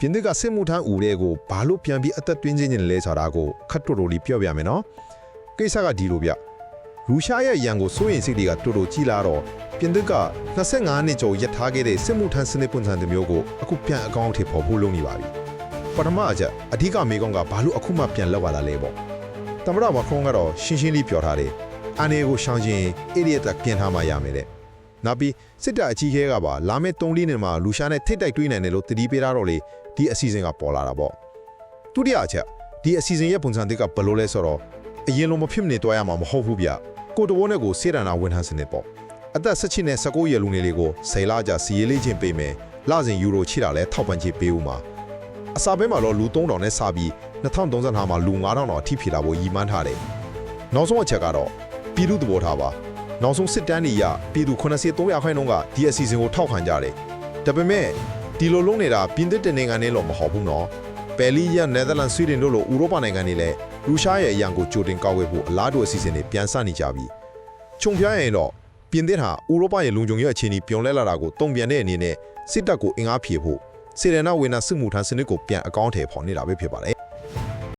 ပြင်သစ်ကစစ်မှုထမ်းဦးတွေကိုဘာလို့ပြန်ပြီးအသက်သွင်းခြင်းနဲ့လဲဆိုတာကိုခတ်တော်တော်လေးပြောပြမယ်နော်ကိစ္စကဒီလိုဗျရူရှားရဲ့ရန်ကိုစိုးရင်စိတ်တွေကတော်တော်ကြီးလာတော့ပြင်သစ်က25နှစ်ကျော်ရထားခဲ့တဲ့စစ်မှုထမ်းစနစ်ပုံစံတစ်မျိုးကိုအခုပြန်အကောင့်အထည်ပေါ်ဖို့လုပ်နေပါပြီပထမအချက်အဓိကမေကောင်းကဘာလို့အခုမှပြန်လောက်လာလဲပေါ့သမ္မတမခရုံးကတော့ရှင်းရှင်းလေးပြောထားတယ်အန်အေကိုရှောင်ခြင်းအေရီယက်တက်ပြင်ထားမှရမယ်တဲ့ နောက်ပြီးစစ်တပ်အကြီးအကဲကပါလာမယ့်3လနဲ့မှာလူရှားနဲ့ထိတ်တိုက်တွေးနိုင်တယ်လို့တတိပေးထားတော့လေဒီအစီအစဉ်ကပေါ်လာတာပေါ့ဒုတိယအချက်ဒီအစီအစဉ်ရဲ့ပုံစံတစ်ကဘယ်လိုလဲဆိုတော့အရင်လိုမဖြစ်မနေတွားရမှာမဟုတ်ဘူးဗျကိုတဘိုးနဲ့ကိုစေတနာဝန်ထမ်းစနစ်ပေါ့အသက်16နဲ့19ရက်လူငယ်လေးကို10လကြာစီရေးလေးချင်းပေးမယ်လစဉ်ယူရိုချိတာလဲထောက်ပံ့ကြေးပေးဦးမှာအစာဘဲမှာတော့လူ3000နဲ့စပြီး2035မှာလူ9000တော့အထိဖြေလာဖို့ရည်မှန်းထားတယ်နောက်ဆုံးအချက်ကတော့ပြည်သူသဘောထားပါ နောက်ဆုံးစစ်တမ်းတွေရပြည်သူ8300ခိုင်နှုန်းကဒီအစီအစဉ်ကိုထောက်ခံကြတယ်ဒါပေမဲ့ဒီလိုလုံးနေတာပြင်သစ်တနိုင်ငံနဲ့လို့မဟုတ်ဘူးနော်ဘယ်လီယန်နယ်သာလန်ဆွီဒင်တို့လိုဥရောပနိုင်ငံတွေလည်းရုရှားရဲ့အရန်ကိုကြိုတင်ကောက်ဝဲဖို့အလားတူအစီအစဉ်တွေပြန်စနေကြပြီခြုံပြရင်တော့ပြင်သစ်ဟာဥရောပရဲ့လုံခြုံရေးအခြေအနေပြောင်းလဲလာတာကိုတုံ့ပြန်တဲ့အနေနဲ့စစ်တပ်ကိုအင်အားဖြည့်ဖို့စေရနာဝေနာစစ်မှုထမ်းစနစ်ကိုပြန်အကောင့်ထဲပေါ်နေတာပဲဖြစ်ပါတယ်